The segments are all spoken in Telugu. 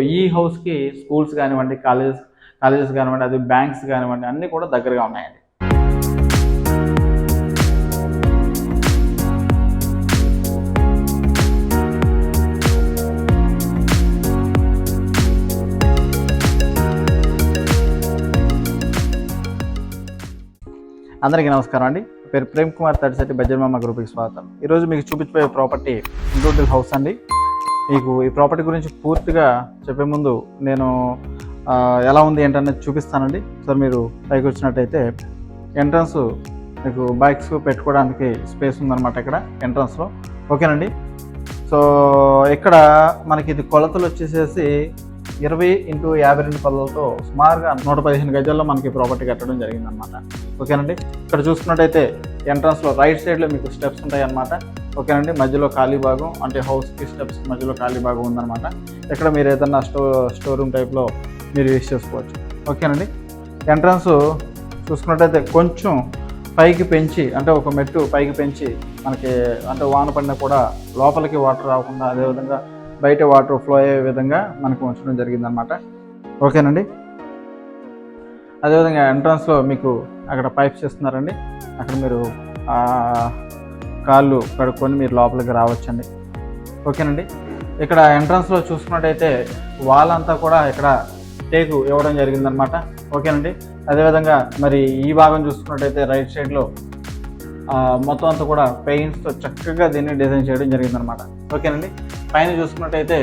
ఈ హౌస్కి స్కూల్స్ కానివ్వండి కాలేజెస్ కాలేజెస్ కానివ్వండి అది బ్యాంక్స్ కానివ్వండి అన్నీ కూడా దగ్గరగా ఉన్నాయండి. అందరికీ నమస్కారం అండి. పేరు ప్రేమ్ కుమార్ తడిశెట్టి బజ్జర్మామ గ్రూప్కి స్వాగతం. ఈరోజు మీకు చూపించబోయే ప్రాపర్టీ ఇంటూటిల్ హౌస్ అండి. మీకు ఈ ప్రాపర్టీ గురించి పూర్తిగా చెప్పే ముందు నేను ఎలా ఉంది ఏంటనేది చూపిస్తానండి. సార్ మీరు పైకి వచ్చినట్టయితే ఎంట్రన్స్ మీకు బైక్స్ పెట్టుకోవడానికి స్పేస్ ఉందన్నమాట ఇక్కడ ఎంట్రన్స్లో. ఓకేనండి? సో ఇక్కడ మనకి ఇది కొలతలు వచ్చేసేసి ఇరవై ఇంటూ యాభై రెండు పళ్ళతో సుమారుగా నూట పదిహేను గజాల్లో మనకి ప్రాపర్టీ కట్టడం జరిగిందనమాట ఓకేనండి? ఇక్కడ చూసుకున్నట్టయితే ఎంట్రన్స్లో రైట్ సైడ్లో మీకు స్టెప్స్ ఉంటాయన్నమాట. ఓకేనండి. మధ్యలో ఖాళీ భాగం అంటే హౌస్కి స్టెప్స్ మధ్యలో ఖాళీ భాగం ఉందన్నమాట. ఇక్కడ మీరు ఏదన్నా స్టో స్టోర్ రూమ్ టైప్లో మీరు యూస్ చేసుకోవచ్చు. ఓకేనండి. ఎంట్రన్స్ చూసుకున్నట్టయితే కొంచెం పైకి పెంచి అంటే ఒక మెట్టు పైకి పెంచి మనకి అంటే వాన పడినా కూడా లోపలికి వాటర్ రాకుండా అదేవిధంగా బయట వాటర్ ఫ్లో అయ్యే విధంగా మనకు ఉంచడం జరిగిందనమాట ఓకేనండి. అదేవిధంగా ఎంట్రన్స్లో మీకు అక్కడ పైప్స్ ఇస్తున్నారండి అక్కడ మీరు కాళ్ళు కడుక్కొని మీరు లోపలికి రావచ్చండి. ఓకేనండి? ఇక్కడ ఎంట్రన్స్లో చూసుకున్నట్టయితే వాల్ అంతా కూడా ఇక్కడ టేకు ఇవ్వడం జరిగిందనమాట ఓకేనండి? అదేవిధంగా మరి ఈ భాగం చూసుకున్నట్టయితే రైట్ సైడ్లో మొత్తం అంతా కూడా పెయింట్స్తో చక్కగా దీన్ని డిజైన్ చేయడం జరిగిందనమాట ఓకేనండి? పైన చూసుకున్నట్టయితే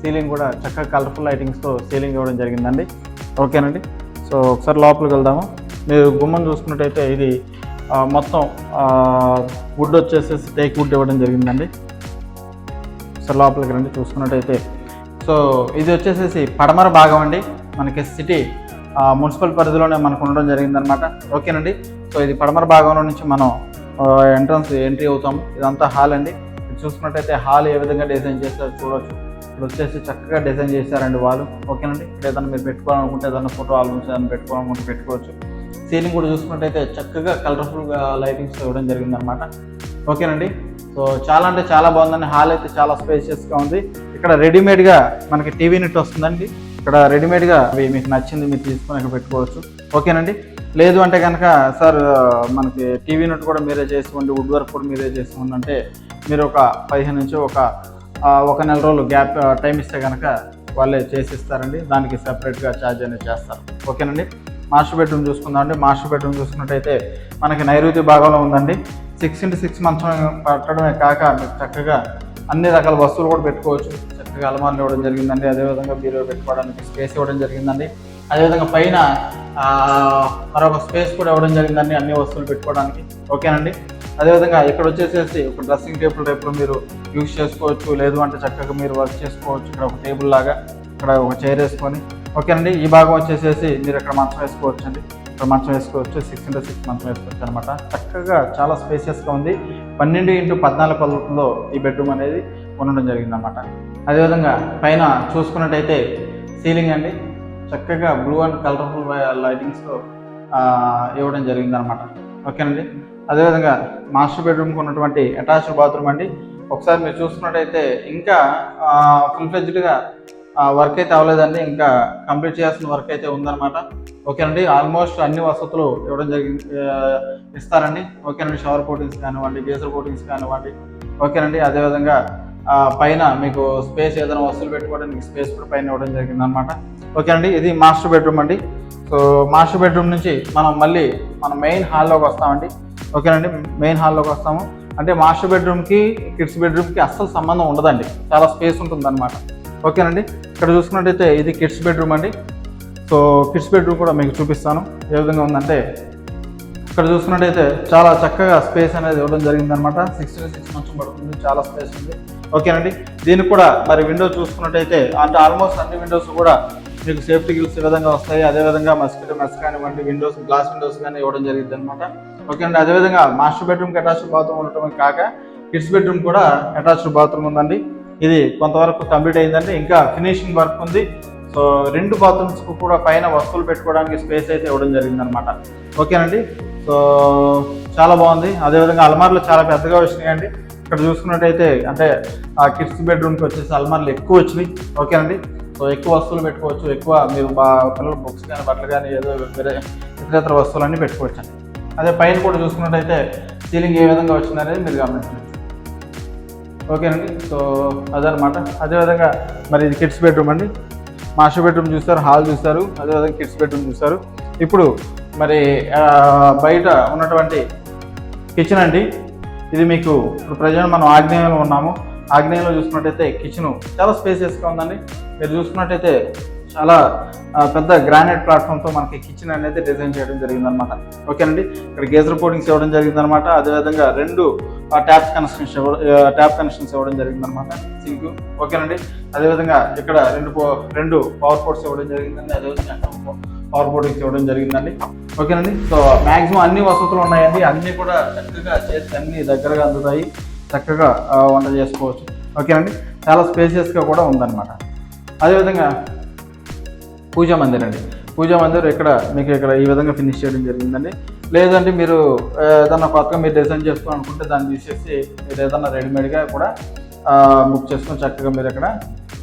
సీలింగ్ కూడా చక్కగా కలర్ఫుల్ లైటింగ్స్తో సీలింగ్ ఇవ్వడం జరిగిందండి. ఓకేనండి? సో ఒకసారి లోపలికి వెళ్దాము. మీరు గుమ్మం చూసుకున్నట్టయితే ఇది మొత్తం వుడ్ వచ్చేసేసి టేక్ వుడ్ ఇవ్వడం జరిగిందండి. సో లోపలికి రండి చూసుకున్నట్టయితే. సో ఇది వచ్చేసేసి పడమర భాగం అండి. మనకి సిటీ మున్సిపల్ పరిధిలోనే మనకు ఉండడం జరిగిందనమాట ఓకేనండి? సో ఇది పడమర భాగంలో నుంచి మనం ఎంట్రన్స్ ఎంట్రీ అవుతాము ఇదంతా హాల్ అండి. ఇది చూసుకున్నట్టయితే హాల్ ఏ విధంగా డిజైన్ చేస్తారో చూడవచ్చు ఇక్కడ వచ్చేసి చక్కగా డిజైన్ చేశారండి వాళ్ళు. ఓకేనండి? ఇక్కడ ఏదైనా మీరు పెట్టుకోవాలనుకుంటే ఏదైనా ఫోటో ఆల్బమ్స్ ఏదైనా పెట్టుకోవాలనుకుంటే పెట్టుకోవచ్చు. సీలింగ్ కూడా చూసుకున్నట్టయితే చక్కగా కలర్ఫుల్గా లైటింగ్స్ ఇవ్వడం జరిగిందనమాట ఓకేనండి? సో చాలా అంటే చాలా బాగుందండి. హాల్ అయితే చాలా స్పేషియస్గా ఉంది. ఇక్కడ రెడీమేడ్గా మనకి టీవీ నెట్ వస్తుందండి. ఇక్కడ రెడీమేడ్గా అవి మీకు నచ్చింది మీరు తీసుకొని ఇక్కడ పెట్టుకోవచ్చు. ఓకేనండి? లేదు అంటే కనుక సార్ మనకి టీవీ నెట్ కూడా మీరే చేసుకోండి. వుడ్ వర్క్ కూడా మీరే చేసుకోండి అంటే మీరు ఒక పదిహేను నుంచి ఒక ఒక నెల రోజులు గ్యాప్ టైం ఇస్తే కనుక వాళ్ళే చేసిస్తారండి. దానికి సపరేట్గా ఛార్జ్ అనేది చేస్తారు. ఓకేనండి? మాస్టర్ బెడ్రూమ్ చూసుకుందాం అండి. మాస్టర్ బెడ్రూమ్ చూసుకున్నట్టయితే మనకి నైరుతి భాగంలో ఉందండి. సిక్స్ ఇంటూ సిక్స్ మంచం పట్టడమే కాక మీకు చక్కగా అన్ని రకాల వస్తువులు కూడా పెట్టుకోవచ్చు. చక్కగా అలమార్లు ఇవ్వడం జరిగిందండి. అదేవిధంగా బీరో పెట్టుకోవడానికి స్పేస్ ఇవ్వడం జరిగిందండి. అదేవిధంగా పైన మరొక స్పేస్ కూడా ఇవ్వడం జరిగిందండి. అన్ని వస్తువులు పెట్టుకోవడానికి. ఓకేనండి? అదేవిధంగా ఇక్కడ వచ్చేసేసి ఒక డ్రెస్సింగ్ టేబుల్ టైప్లో మీరు యూజ్ చేసుకోవచ్చు. లేదు అంటే చక్కగా మీరు వర్క్ చేసుకోవచ్చు. ఇక్కడ ఒక టేబుల్ లాగా ఇక్కడ ఒక చైర్ వేసుకొని ఓకేనండి ఈ భాగం వచ్చేసేసి మీరు ఇక్కడ మంచం వేసుకోవచ్చు అండి ఇక్కడ మంచం వేసుకోవచ్చు. సిక్స్ ఇంటూ సిక్స్ మంచం వేసుకోవచ్చు అనమాట చక్కగా చాలా స్పేసియస్గా ఉంది. పన్నెండు ఇంటూ పద్నాలుగు పద్ధతిలో ఈ బెడ్రూమ్ అనేది ఉండడం జరిగిందన్నమాట. అదేవిధంగా పైన చూసుకున్నట్టయితే సీలింగ్ అండి. చక్కగా బ్లూ అండ్ కలర్ఫుల్ లైటింగ్స్తో ఇవ్వడం జరిగిందనమాట ఓకేనండి అదేవిధంగా మాస్టర్ బెడ్రూమ్కి ఉన్నటువంటి అటాచ్డ్ బాత్రూమ్ అండి. ఒకసారి మీరు చూసుకున్నట్టయితే ఇంకా ఫుల్ ఫ్లెజ్డ్గా వర్క్ అయితే అవ్వలేదండి ఇంకా కంప్లీట్ చేయాల్సిన వర్క్ అయితే ఉందన్నమాట. ఓకేనండి ఆల్మోస్ట్ అన్ని వసతులు ఇవ్వడం జరిగింది ఇస్తారండి. ఓకేనండి షవర్ కోటింగ్స్ కానివ్వండి గేజర్ కోటింగ్స్ కానివ్వండి. ఓకేనండి అదేవిధంగా పైన మీకు స్పేస్ ఏదైనా వస్తువులు పెట్టుకోవడానికి స్పేస్ కూడా పైన ఇవ్వడం జరిగింది అనమాట ఓకేనండి ఇది మాస్టర్ బెడ్రూమ్ అండి. సో మాస్టర్ బెడ్రూమ్ నుంచి మనం మళ్ళీ మన మెయిన్ హాల్లోకి వస్తామండి. ఓకేనండి మెయిన్ హాల్లోకి వస్తాము. అంటే మాస్టర్ బెడ్రూమ్కి కిడ్స్ బెడ్రూమ్కి అస్సలు సంబంధం ఉండదండి. చాలా స్పేస్ ఉంటుందన్నమాట. ఓకేనండి. ఇక్కడ చూసుకున్నట్టయితే ఇది కిడ్స్ బెడ్రూమ్ అండి. సో కిడ్స్ బెడ్రూమ్ కూడా మీకు చూపిస్తాను. ఏ విధంగా ఉందంటే ఇక్కడ చూసుకున్నట్టయితే చాలా చక్కగా స్పేస్ అనేది ఇవ్వడం జరిగిందనమాట సిక్స్టీ సిక్స్ మంత్స్ పడుతుంది. చాలా స్పేస్ ఉంది. ఓకేనండి. దీనికి కూడా మరి విండో చూసుకున్నట్టయితే అంటే ఆల్మోస్ట్ అన్ని విండోస్ కూడా మీకు సేఫ్టీ గిల్స్ ఈ విధంగా వస్తాయి. అదేవిధంగా మస్కిటో మెస్ కానివ్వండి విండోస్ గ్లాస్ విండోస్ కానీ ఇవ్వడం జరిగింది అనమాట ఓకే అండి అదేవిధంగా మాస్టర్ బెడ్రూమ్కి అటాచ్డ్ బాత్రూమ్ ఉండటమే కాక కిడ్స్ బెడ్రూమ్ కూడా అటాచ్డ్ బాత్రూమ్ ఉందండి. ఇది కొంతవరకు కంప్లీట్ అయిందండి. ఇంకా ఫినిషింగ్ వర్క్ ఉంది. సో రెండు బాత్రూమ్స్ కూడా పైన వస్తువులు పెట్టుకోవడానికి స్పేస్ అయితే ఇవ్వడం జరిగిందనమాట ఓకేనండి? సో చాలా బాగుంది. అదేవిధంగా అల్మార్లు చాలా పెద్దగా వచ్చినాయండి. ఇక్కడ చూసుకున్నట్టయితే అంటే ఆ కిడ్స్ బెడ్రూమ్కి వచ్చేసి అల్మార్లు ఎక్కువ వచ్చినాయి. ఓకేనండి? సో ఎక్కువ వస్తువులు పెట్టుకోవచ్చు. ఎక్కువ మీరు బా పిల్లలు బుక్స్ కానీ బట్టలు కానీ ఏదో వేరే ఇతర వస్తువులన్నీ పెట్టుకోవచ్చు అదే పైన కూడా చూసుకున్నట్టయితే సీలింగ్ ఏ విధంగా వచ్చిందనేది మీరు గమనించండి. ఓకేనండి. సో అదనమాట అదేవిధంగా మరి ఇది కిడ్స్ బెడ్రూమ్ అండి. మాస్టర్ బెడ్రూమ్ చూస్తారు హాల్ చూస్తారు. అదేవిధంగా కిడ్స్ బెడ్రూమ్ చూస్తారు. ఇప్పుడు మరి బయట ఉన్నటువంటి కిచెన్ అండి. ఇది మీకు ఇప్పుడు ప్రజెంట్ మనం ఆగ్నేయంలో ఉన్నాము. ఆగ్నేయంలో చూసుకున్నట్టయితే కిచెన్ చాలా స్పేసియస్గా ఉందండి. మీరు చూసుకున్నట్టయితే చాలా పెద్ద గ్రానైట్ ప్లాట్ఫామ్తో మనకి కిచెన్ అనేది డిజైన్ చేయడం జరిగిందనమాట ఓకేనండి. ఇక్కడ గేజర్ కోటింగ్స్ ఇవ్వడం జరిగిందనమాట అదేవిధంగా రెండు ట్యాప్ కనెక్షన్స్ ట్యాప్ కనెక్షన్స్ ఇవ్వడం జరిగిందనమాట సింక్ ఓకేనండి. అదేవిధంగా ఇక్కడ రెండు రెండు పవర్ పోర్ట్స్ ఇవ్వడం జరిగిందండి. అదేవిధంగా పవర్ బోర్డింగ్స్ ఇవ్వడం జరిగిందండి. ఓకేనండి. సో మ్యాక్సిమం అన్ని వసతులు ఉన్నాయండి. అన్నీ కూడా చక్కగా చేసి అన్ని దగ్గరగా అందుతాయి. చక్కగా వంట చేసుకోవచ్చు. ఓకేనండి. చాలా స్పేసియస్గా కూడా ఉందన్నమాట. అదేవిధంగా పూజా మందిర్ అండి పూజా మందిర్ ఇక్కడ మీకు ఇక్కడ ఈ విధంగా ఫినిష్ చేయడం జరిగిందండి. లేదంటే మీరు ఆ, ఏదన్నా కొత్తగా మీరు డిజైన్ చేసుకోవాలనుకుంటే దాన్ని తీసేసి మీరు ఏదన్నా రెడీమేడ్గా కూడా బుక్ చేసుకొని చక్కగా మీరు ఇక్కడ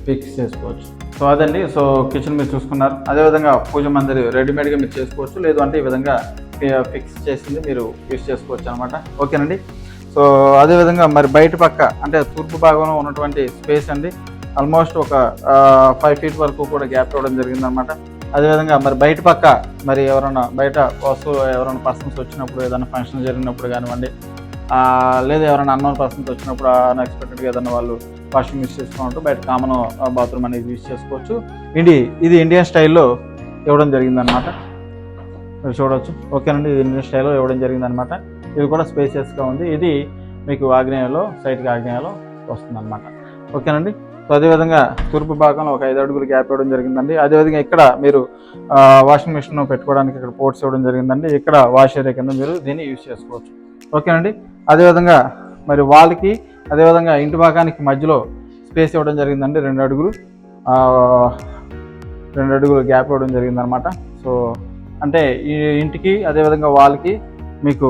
ఫిక్స్ చేసుకోవచ్చు. సో అదండి. సో కిచెన్ మీరు చూసుకున్నారు. అదేవిధంగా పూజ మందిరి రెడీమేడ్గా మీరు చేసుకోవచ్చు. లేదు అంటే ఈ విధంగా ఫిక్స్ చేసింది మీరు యూస్ చేసుకోవచ్చు అనమాట. ఓకేనండి? సో అదేవిధంగా మరి బయట పక్క అంటే తూర్పు భాగంలో ఉన్నటువంటి స్పేస్ అండి. ఆల్మోస్ట్ ఒక ఫైవ్ ఫీట్ వరకు కూడా గ్యాప్ ఇవ్వడం జరిగిందనమాట. అదేవిధంగా మరి బయట పక్క మరి ఎవరైనా బయట వస్తువు ఎవరైనా పర్సన్స్ వచ్చినప్పుడు ఏదైనా ఫంక్షన్ జరిగినప్పుడు కానివ్వండి లేదా ఎవరైనా అన్నోన్ పర్సన్స్ వచ్చినప్పుడు అన్ఎక్స్పెక్టెడ్గా ఏదైనా వాళ్ళు వాషింగ్ యూస్ చేసుకున్నట్టు బయట కామన్ బాత్రూమ్ అనేది యూస్ చేసుకోవచ్చు. ఇండి ఇది ఇండియన్ స్టైల్లో ఇవ్వడం జరిగిందనమాట మీరు చూడవచ్చు ఓకేనండి ఇది ఇండియన్ స్టైల్లో ఇవ్వడం జరిగిందనమాట ఇది కూడా స్పేసియస్గా ఉంది. ఇది మీకు ఆగ్నేయంలో సైట్కి ఆగ్నేయంలో వస్తుందన్నమాట. ఓకేనండి? సో అదేవిధంగా తూర్పు భాగంలో ఒక ఐదు అడుగులు గ్యాప్ ఇవ్వడం జరిగిందండి. అదేవిధంగా ఇక్కడ మీరు వాషింగ్ మిషన్ పెట్టుకోవడానికి ఇక్కడ పోర్ట్స్ ఇవ్వడం జరిగిందండి. ఇక్కడ వాష్ ఏరియా కింద మీరు దీన్ని యూస్ చేసుకోవచ్చు. ఓకేనండి అదేవిధంగా మరి వాళ్ళకి అదేవిధంగా ఇంటి భాగానికి మధ్యలో స్పేస్ ఇవ్వడం జరిగిందండి. రెండు అడుగులు రెండు అడుగులు గ్యాప్ ఇవ్వడం జరిగిందనమాట సో అంటే ఈ ఇంటికి అదేవిధంగా వాళ్ళకి మీకు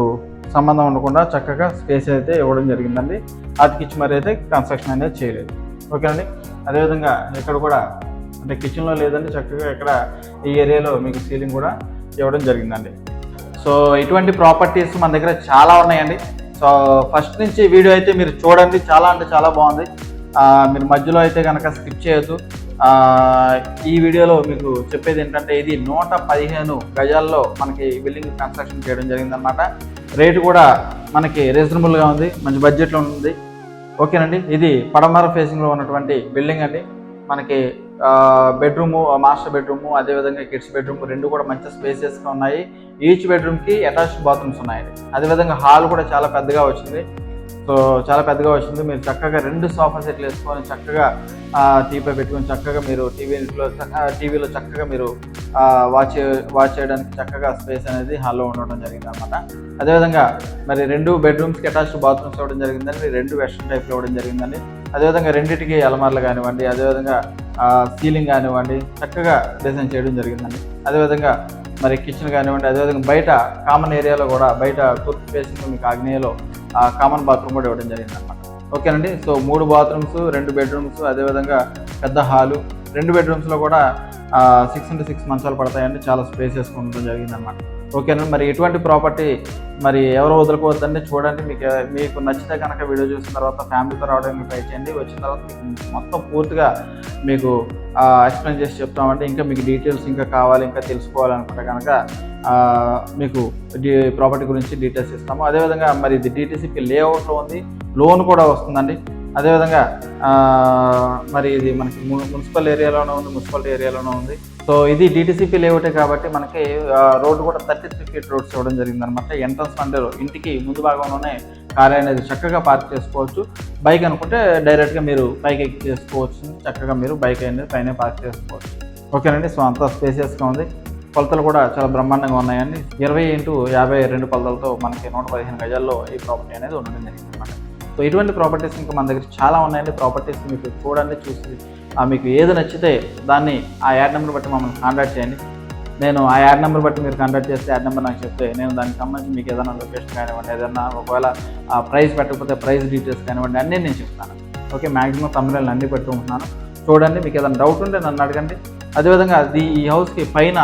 సంబంధం ఉండకుండా చక్కగా స్పేస్ అయితే ఇవ్వడం జరిగిందండి. అతికిచ్చి మరి అయితే కన్స్ట్రక్షన్ అనేది చేయలేదు. ఓకేనండి అదేవిధంగా ఇక్కడ కూడా అంటే కిచెన్లో లేదండి చక్కగా ఇక్కడ ఈ ఏరియాలో మీకు సీలింగ్ కూడా ఇవ్వడం జరిగిందండి. సో ఇటువంటి ప్రాపర్టీస్ మన దగ్గర చాలా ఉన్నాయండి. సో ఫస్ట్ నుంచి వీడియో అయితే మీరు చూడండి. చాలా అంటే చాలా బాగుంది. మీరు మధ్యలో అయితే కనుక స్కిప్ చేయొద్దు. ఈ వీడియోలో మీకు చెప్పేది ఏంటంటే ఇది నూట పదిహేను గజాల్లో మనకి బిల్డింగ్ కన్స్ట్రక్షన్ చేయడం జరిగిందనమాట రేటు కూడా మనకి రీజనబుల్గా ఉంది. మంచి బడ్జెట్లో ఉంది. ఓకేనండి. ఇది పడమర ఫేసింగ్లో ఉన్నటువంటి బిల్డింగ్ అండి. మనకి బెడ్రూము మాస్టర్ బెడ్రూము అదేవిధంగా కిడ్స్ బెడ్రూమ్ రెండు కూడా మంచి స్పేసెస్గా ఉన్నాయి. ఈచ్ బెడ్రూమ్కి అటాచ్డ్ బాత్రూమ్స్ ఉన్నాయండి. అదేవిధంగా హాల్ కూడా చాలా పెద్దగా వచ్చింది. సో చాలా పెద్దగా వచ్చింది. మీరు చక్కగా రెండు సోఫా సెట్లు వేసుకొని చక్కగా టీపై పెట్టుకొని చక్కగా మీరు టీవీలో టీవీలో చక్కగా మీరు వాచ్ వాచ్ చేయడానికి చక్కగా స్పేస్ అనేది హాల్లో ఉండడం జరిగింది అనమాట అదేవిధంగా మరి రెండు బెడ్రూమ్స్కి అటాచ్డ్ బాత్రూమ్స్ ఇవ్వడం జరిగిందండి. రెండు వెస్ట్రన్ టైప్లో ఇవ్వడం జరిగిందండి. అదేవిధంగా రెండింటికి అలమార్లు కానివ్వండి అదేవిధంగా సీలింగ్ కానివ్వండి చక్కగా డిజైన్ చేయడం జరిగిందండి. అదేవిధంగా మరి కిచెన్ కానివ్వండి అదేవిధంగా బయట కామన్ ఏరియాలో కూడా బయట తూర్పు ఫేసింగ్ మీకు ఆగ్నేయలో కామన్ బాత్రూమ్ కూడా ఇవ్వడం జరిగింది అనమాట ఓకేనండి? సో మూడు బాత్రూమ్స్ రెండు బెడ్రూమ్స్ అదేవిధంగా పెద్ద హాలు రెండు బెడ్రూమ్స్లో కూడా సిక్స్ ఇంటూ సిక్స్ మంచాలు పడతాయండి. చాలా స్పేసెస్ ఉండడం జరిగిందనమాట ఓకేనండి? మరి ఎటువంటి ప్రాపర్టీ మరి ఎవరు వదులుకోవద్దండి? చూడండి మీకు మీకు నచ్చితే కనుక వీడియో చూసిన తర్వాత ఫ్యామిలీతో రావడానికి ట్రై చేయండి. వచ్చిన తర్వాత మీకు మొత్తం పూర్తిగా మీకు ఎక్స్ప్లెయిన్ చేసి చెప్తామండి. ఇంకా మీకు డీటెయిల్స్ ఇంకా కావాలి ఇంకా తెలుసుకోవాలనుకుంటే కనుక మీకు ప్రాపర్టీ గురించి డీటెయిల్స్ ఇస్తాము. అదేవిధంగా మరి ఇది డీటీసీపీ లేఅవుట్లో ఉంది. లోన్ కూడా వస్తుందండి. అదేవిధంగా మరి ఇది మనకి మున్సిపల్ ఏరియాలోనే ఉంది మున్సిపాలిటీ ఏరియాలోనే ఉంది. సో ఇది డీటీసీపీ లేఅవుటే కాబట్టి మనకి రోడ్డు కూడా థర్టీ త్రీ ఫీట్ రోడ్స్ ఇవ్వడం జరిగిందనమాట ఎంట్రన్స్ అంటే ఇంటికి ముందు భాగంలోనే కార్ అనేది చక్కగా పార్క్ చేసుకోవచ్చు. బైక్ అనుకుంటే డైరెక్ట్గా మీరు పైకి ఎక్కి చేసుకోవచ్చు. చక్కగా మీరు బైక్ అనేది పైన పార్క్ చేసుకోవచ్చు. ఓకేనండి? సో అంతా స్పేసియస్గా ఉంది. కొలతలు కూడా చాలా బ్రహ్మాండంగా ఉన్నాయండి. ఇరవై ఇంటూ యాభై రెండు కొలతలతో మనకి నూట పదిహేను గజాల్లో ఈ ప్రాపర్టీ అనేది ఉండడం జరిగింది అనమాట సో ఇటువంటి ప్రాపర్టీస్ ఇంకా మన దగ్గర చాలా ఉన్నాయండి. ప్రాపర్టీస్ మీకు చూడండి చూసి ఆ మీకు ఏది నచ్చితే దాన్ని ఆ యాడ్ నెంబర్ బట్టి మమ్మల్ని కాంటాక్ట్ చేయండి. నేను ఆ యాడ్ నెంబర్ బట్టి మీరు కాంటాక్ట్ చేస్తే యాడ్ నెంబర్ నాకు చెప్తే నేను దానికి సంబంధించి మీకు ఏదైనా లొకేషన్ కానివ్వండి ఏదైనా ఒకవేళ ఆ ప్రైస్ పెట్టకపోతే ప్రైస్ డీటెయిల్స్ కానివ్వండి అన్నీ నేను చెప్తాను. ఓకే మ్యాక్సిమం తమిళ అన్నీ పెట్టుకుంటున్నాను చూడండి మీకు ఏదైనా డౌట్ ఉంటే నన్ను అడగండి. అదేవిధంగా అది ఈ హౌస్కి పైన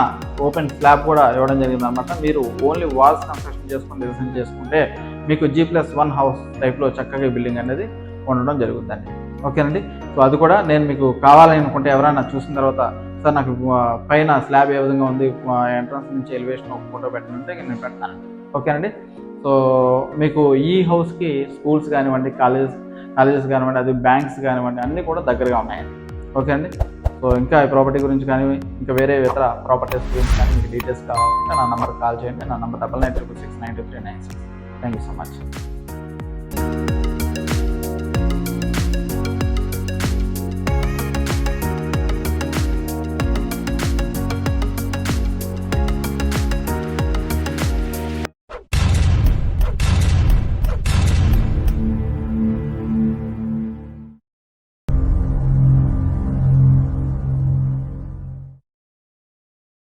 ఓపెన్ స్లాబ్ కూడా ఇవ్వడం జరిగింది అనమాట మీరు ఓన్లీ వాల్స్ కన్స్ట్రక్షన్ చేసుకుని డిజైన్ చేసుకుంటే మీకు జీ ప్లస్ వన్ హౌస్ టైప్లో చక్కగా బిల్డింగ్ అనేది ఉండడం జరుగుతుందండి ఓకేనండి? సో అది కూడా నేను మీకు కావాలని అనుకుంటే ఎవరైనా చూసిన తర్వాత సార్ నాకు పైన స్లాబ్ ఏ విధంగా ఉంది? ఎంట్రన్స్ నుంచి ఎలివేషన్ ఒక ఫోటో పెట్టమంటే నేను పెడతాను ఓకేనండి? సో మీకు ఈ హౌస్కి స్కూల్స్ కానివ్వండి కాలేజెస్ కాలేజెస్ కానివ్వండి అది బ్యాంక్స్ కానివ్వండి అన్నీ కూడా దగ్గరగా ఉన్నాయండి. ఓకే అండి సో ఇంకా ఈ ప్రాపర్టీ గురించి కానీ ఇంకా వేరే ఇతర ప్రాపర్టీస్ గురించి కానీ మీకు డీటెయిల్స్ కావాలంటే నా నెంబర్ కాల్ చేయండి. నా number double nine triple six nine two three nine six thank you so much